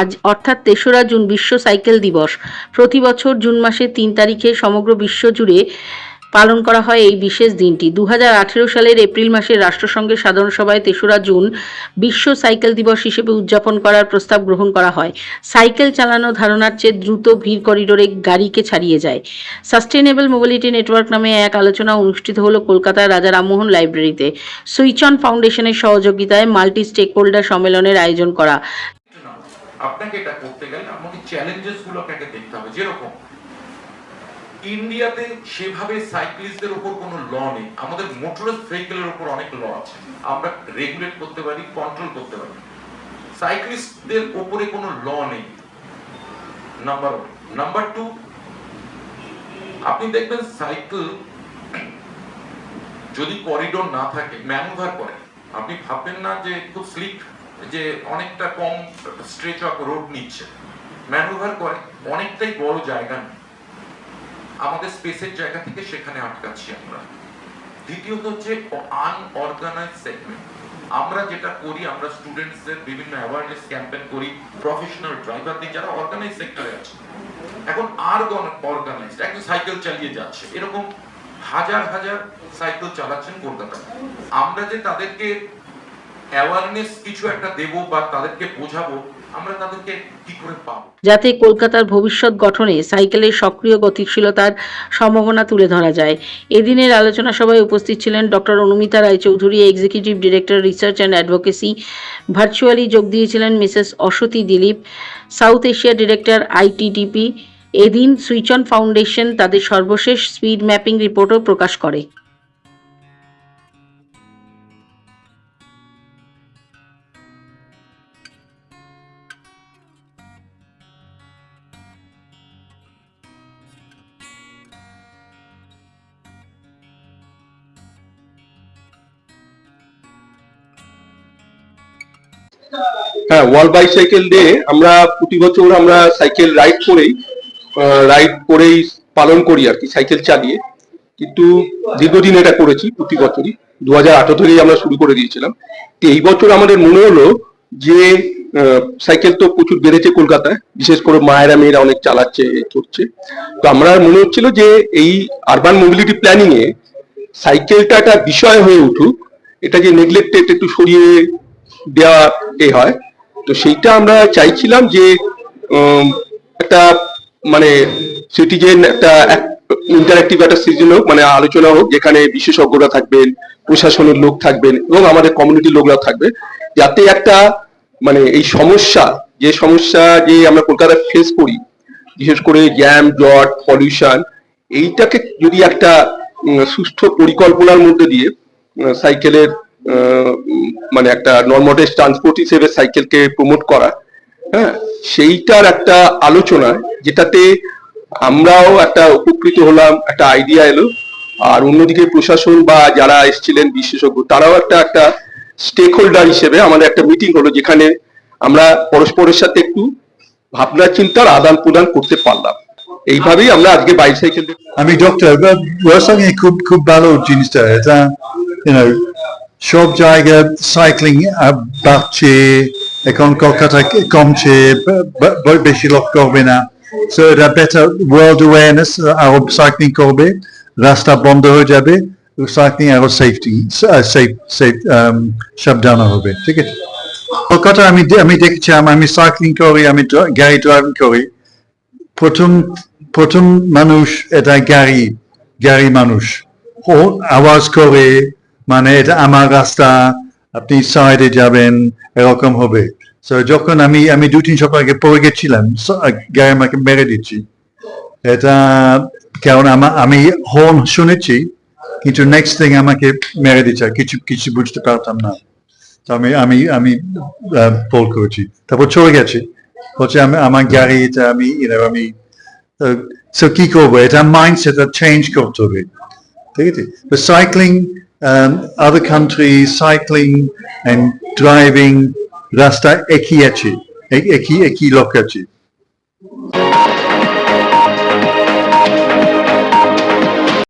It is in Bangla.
আজ, অর্থাৎ তেসরা জুন বিশ্ব সাইকেল দিবস। প্রতি বছর জুন মাসের তিন তারিখে সমগ্র বিশ্ব জুড়ে পালন করা হয় এই বিশেষ দিনটি। দু হাজার আঠেরো সালের এপ্রিল মাসে রাষ্ট্রসংঘের সাধারণ সভায় তেসরা জুন বিশ্ব সাইকেল দিবস হিসেবে উদযাপন করার প্রস্তাব গ্রহণ করা হয়। সাইকেল চালানো ধারণার চেয়ে দ্রুত ভিড় করিডোরে গাড়িকে ছাড়িয়ে যায়। সাস্টেনেবল মোবিলিটি নেটওয়ার্ক নামে এক আলোচনা অনুষ্ঠিত হলো কলকাতার রাজা রামমোহন লাইব্রেরিতে। সুইচ অন ফাউন্ডেশনের সহযোগিতায় মাল্টি স্টেক হোল্ডার সম্মেলনের আয়োজন করা। আপনাকে এটা করতে গেলে আপনাকে চ্যালেঞ্জেসগুলো আপনাকে দেখতে হবে, যেরকম ইন্ডিয়াতে সেভাবে সাইক্লিস্টদের উপর কোনো ল নেই, আমাদের মোটর ভেহিকেলের উপর অনেক ল আছে, আমরা রেগুলেট করতে পারি কন্ট্রোল করতে পারি। সাইক্লিস্টদের উপরে কোনো ল নেই নাম্বার ওয়ান নাম্বার টু আপনি দেখবেন সাইকেল যদি করিডোর না থাকে ম্যানুভার করে, আপনি ভাববেন না যে খুব স্লিপ যে অনেকটা কম স্ট্রেচ অফ রোড নিচ্ছে। ম্যানুভার করে, অনেকটাই বড় জায়গা নেই। আমাদের স্পেসের জায়গা থেকে সেখানে আটকাচ্ছি আমরা। দ্বিতীয়ত হচ্ছে আনঅর্গানাইজ সেগমেন্ট আমরা যেটা করি, আমরা স্টুডেন্টসদের বিভিন্ন অ্যাওয়ারনেস ক্যাম্পেইন করি প্রফেশনাল ড্রাইভারদের যারা অর্গানাইজ সেক্টরে আছে। এখন আর অর্গানাইজড একজন সাইকেল চালিয়ে যাচ্ছে। এরকম হাজার হাজার সাইকেল চালাচ্ছেন কলকাতায়। আমরা যে তাদেরকে অ্যাওয়ারনেস কিছু একটা দেব বা তাদেরকে বোঝাবো, আমরা তাদেরকে কি করে পাবো? যাতে কলকাতার ভবিষ্যৎ গঠনে সাইকেলের সক্রিয় গতিশীলতার সম্ভাবনা তুলে ধরা যায়। এদিনের আলোচনা সভায় উপস্থিত ছিলেন doctor Anumita Roychowdhury executive director research and advocacy virtually যোগ দিয়েছিলেন Mrs Ashwathi Dileep South Asia director ITDP এদিন সুইচ অন ফাউন্ডেশন তাদের সর্বশেষ স্পিড ম্যাপিং রিপোর্টও প্রকাশ করে। হ্যাঁ ওয়ার্ল্ড বাইসাইকেল ডে আমরা প্রতি বছর আমরা সাইকেল রাইড করেই রাইড করেই পালন করি আর কি সাইকেল চালিয়ে। কিন্তু দীর্ঘদিন এটা করেছি প্রতি বছরই। দু হাজার আঠারো থেকেই আমরা শুরু করে দিয়েছিলাম। তো এই বছর আমাদের মনে হলো যে সাইকেল তো প্রচুর বেড়েছে কলকাতায়। বিশেষ করে মায়েরা, মেয়েরা অনেক চালাচ্ছে করছে। তো আমরা মনে হচ্ছিল যে, এই আরবান মোবিলিটি প্ল্যানিং এ সাইকেলটা একটা বিষয় হয়ে উঠুক। এটা যে নেগলেক্টেড একটু সরিয়ে দেওয়া এ হয়। তো সেইটা আমরা চাইছিলাম যে একটা মানে সিটিজেন একটা ইন্টারাক্টিভ একটা সিজন হোক মানে আলোচনা হোক, যেখানে বিশেষজ্ঞরা থাকবেন, প্রশাসনের লোক থাকবেন এবং আমাদের কমিউনিটির লোকরা থাকবে, যাতে একটা মানে এই সমস্যা, যে সমস্যা যে আমরা কলকাতায় ফেস করি, বিশেষ করে জ্যাম জট পলিউশন এইটাকে যদি একটা সুস্থ পরিকল্পনার মধ্যে দিয়ে সাইকেলের মানে একটা নর্মডেস ট্রান্সপোর্ট হিসেবে সাইকেলকে প্রমোট করা হ্যাঁ? সেইটার একটা আলোচনা, যেটাতে আমরাও একটা উপকৃত হলাম, একটা আইডিয়া এলো। আর অন্যদিকে প্রশাসন বা যারা এসেছিলেন বিশেষজ্ঞ, তারাও একটা একটা স্টেক হোল্ডার হিসেবে আমাদের একটা মিটিং হলো, যেখানে আমরা পরস্পরের সাথে একটু ভাবনা, চিন্তার আদান প্রদান করতে পারলাম। এইভাবেই আমরা আজকে বাইসাইকেল আমি ডক্টর খুব খুব ভালো জিনিসটা, এটা সব জায়গায় সাইক্লিং বাড়ছে এখন কলকাতা কমছে বেশি লোক করবে না সো এটা বেটার ওয়ার্ল্ড অ্যাওয়ারনেস আরও সাইক্লিং করবে রাস্তা বন্ধ হয়ে যাবে সাইক্লিং আরও সেফটি সেফ সেফ সাবধান হবে ঠিক আছে কলকাতা আমি আমি দেখছি আম- সাইক্লিং করি আমি গাড়ি ড্রাইভিং করি প্রথম প্রথম মানুষ এটা গাড়ি গাড়ি মানুষ আওয়াজ করে মানে এটা আমার রাস্তা, আপনি সাইডে যাবেন, এরকম হবে। তো যখন আমি আমি দু তিন সপ্তাহ আগে পড়ে গেছিলাম গাড়ি আমাকে মেরে দিচ্ছি এটা, কারণ আমা- আমি হর্ন শুনেছি, কিন্তু নেক্সট থিং আমাকে মেরে দিচ্ছে কিছু কিছু বুঝতে পারতাম না। তো আমি আমি আমি ফোল করেছি। তারপর চলে গেছি। বলছে, আমি, আমার গাড়ি এটা আমি আমি সো কি করব? এটা মাইন্ডসেট চেঞ্জ করতে হবে। ঠিক আছে? Cycling um, other countries, cycling and driving, rasta eki echi, eki eki lokachi.